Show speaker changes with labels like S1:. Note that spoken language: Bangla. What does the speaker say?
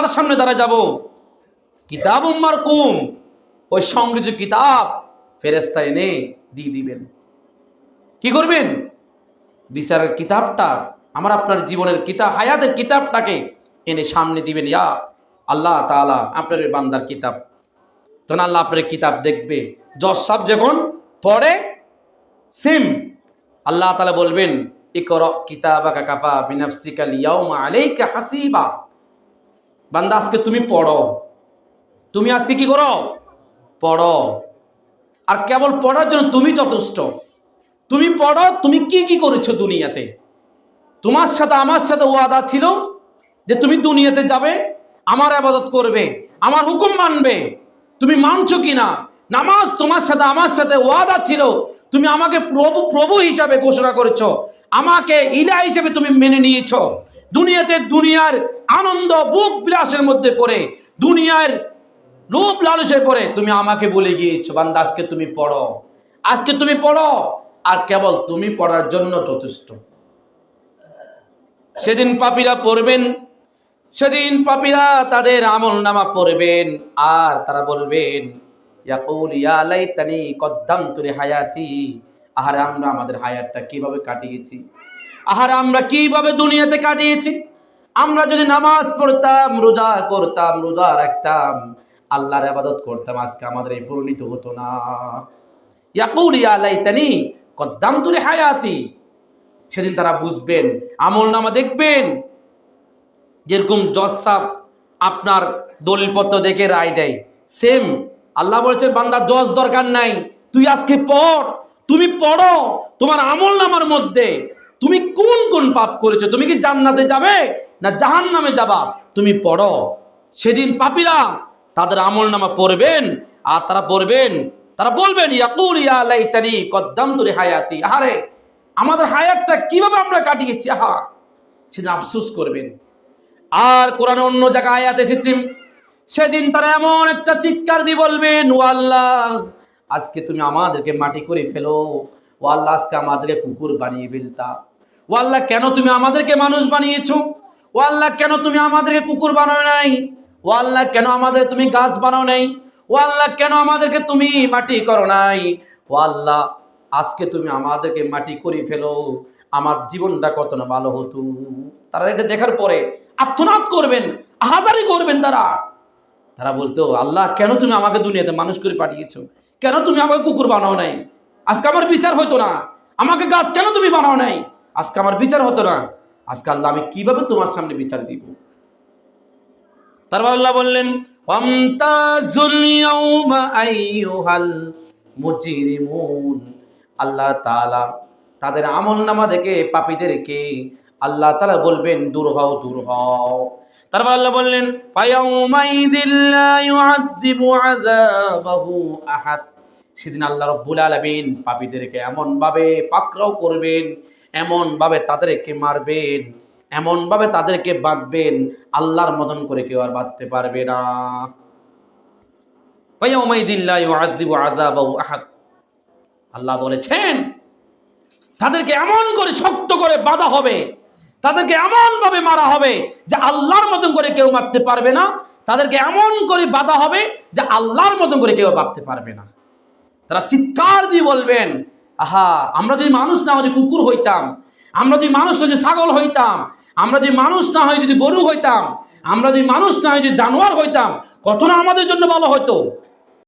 S1: আল্লাহর সামনে দাঁড়া যাব। কিতাব উম্মার কুম, ওই সংগৃহীত কিতাব ফেরেস্তা এনে দিয়ে দিবেন। কি করবেন? বিচারের কিতাবটা, আমার আপনার জীবনের কিতাব, হায়াতের কিতাবটাকে এনে সামনে দিবেন। ইয়া আল্লাহ তাআলা, আপনার বান্দার কিতাব। তখন আল্লাহ আপনার কিতাব দেখবে। জজ সাহেব যখন পড়ে, সিম আল্লাহ তাআলা বলবেন, ইকর কিতাবাকা কাফা বিনাফসিকাল ইয়াউমা আলাইকা হাসিবা। বান্দা, আজকে তুমি পড়ো। তুমি আজকে কি করো? পড়ো। আর কেবল পড়ার জন্য তুমি যথেষ্ট। তুমি পড়ো, তুমি কি কি করেছ দুনিয়াতে? তোমার সাথে আমার সাথে ওয়াদা ছিল যে তুমি দুনিয়াতে যাবে, আমার আবাদত করবে, আমার হুকুম মানবে। তুমি মানছো কি না নামাজ তোমার সাথে, আমার সাথে ওয়াদা ছিল। তুমি আমাকে প্রভু প্রভু হিসাবে ঘোষণা করেছ। আমাকে ইলা হিসেবে তুমি মেনে নিয়েছ। দুনিয়াতে দুনিয়ার আনন্দ, বুক বিলাসের মধ্যে পড়ে, দুনিয়ার লোভ লালসে পড়ে, তুমি আমাকে বলে গিয়েছো, বান্দা, আজকে তুমি পড়ো। আজকে তুমি পড়ো, আর কেবল তুমি পড়ার জন্য যথেষ্ট। সেদিন পাপীরা পড়বেন, সেদিন পাপীরা তাদের আমল নামা পড়বেন, আর তারা বলবেন কদ্দামতু লি হায়াতি আহারে, আমরা আমাদের হায়াতটা কীভাবে কাটিয়েছি? আহারে, আমরা কীভাবে দুনিয়াতে কাটিয়েছি? আমরা যদি নামাজ পড়তাম, রোজা করতাম রোজা রাখতাম, আল্লাহর আবাদত করতাম, আজকে আমাদের এই পরিণত হতো না। ইয়াকুল ইয়া লাইতানি কদ্দামতু লি হায়াতি। সেদিন তারা বুঝবেন, আমল নামা দেখবেন। যেরকম জজ সাহেব আপনার দলিলপত্র দেখে রায় দেয়, সেম আল্লাহ বলছেন, বান্দা, জজ দরকার নাই। তুই আজকে পড়, তুমি পড়ো, তোমার আমল নামার মধ্যে। তুমি কোন কোন পাপ করেছ? তুমি কি জান্নাতে যাবে? না জাহান নামে যাবা, তুমি পড়ো। সেদিন পাপিরা তাদের আমল নামা পড়বেন, আর তারা পড়বেন, তারা বলবেন, ইয়াকুল ইয়া লাইতানি কদ্দামতু লি হায়াতি। আহারে, আমাদের হায়াতটা কীভাবে আমরা কাটিয়েছি? আহা, সেদিন আফসোস করবেন। আর কোরআনে অন্য জায়গায় আয়াত এসেছি, সেদিন তারা এমন একটা চিৎকার দিয়ে বলবেন, ও আল্লাহ, আজকে তুমি আমাদেরকে মাটি করে ফেলো। ও আল্লাহ, আজকে আমাদেরকে কুকুর বানিয়ে ফেলতা। ও আল্লাহ, কেন তুমি আমাদেরকে মানুষ বানিয়েছো? ও আল্লাহ, কেন তুমি আমাদেরকে কুকুর বানাও নাই? ও আল্লাহ, কেন আমাদের তুমি গাছ বানাও নাই? ও আল্লাহ, কেন আমাদেরকে তুমি মাটি করো নাই? ও আল্লাহ, আজকে তুমি আমাদেরকে মাটি করে ফেলো। আমার জীবনটা কত না ভালো হতো। তারা এটা দেখার পরে আত্মনাদ করবেন, হাজারি করবেন তারা। তারা বলতো, আল্লাহ, কেন তুমি আমাকে দুনিয়াতে মানুষ করে পাঠিয়েছ? কেন তুমি আমাকে কুকুর বানাও নাই? আজকে আমার বিচার হতো না। আমাকে গাছ কেন তুমি বানাও নাই? আজকে আমার বিচার হতো না। আজকে আল্লাহ আমি কীভাবে তোমার সামনে বিচার দিব? তারপর আল্লাহ বললেন আল্লাহ তাআলা তাদের আমল নামা দেখে পাপীদেরকে আল্লাহ তালা বলবেন, দূর হও দূর হও। তারপর আল্লাহ বললেন সেদিন আল্লাহ রব্বুল আলামিন পাপীদেরকে এমন ভাবে পাকড়াও করবেন এমন ভাবে তাদেরকে মারবেন এমন ভাবে তাদেরকে বাঁধবেন আল্লাহর মতন করে কেউ আর বাঁধতে পারবে না। ফায়াউমাইদিল্লা ইউআযযিবু আযাবাহু আহাদ। আল্লাহ বলেছেন, তাদেরকে এমন করে শক্ত করে বাধা হবে, তাদেরকে এমন ভাবে মারা হবে যে আল্লাহর মতন করে কেউ মারতে পারবে না, তাদেরকে এমন করে বাধা হবে যে আল্লাহর মতন করে কেউ বাঁধতে পারবে না। তারা চিৎকার দিয়ে বলবেন আহা, আমরা যদি মানুষ না হয় কুকুর হইতাম, আমরা যদি মানুষ না যে ছাগল হইতাম, আমরা যদি মানুষ না হয় যদি গরু হইতাম, আমরা যদি মানুষ না হয় যে জানোয়ার হইতাম, কত না আমাদের জন্য ভালো হতো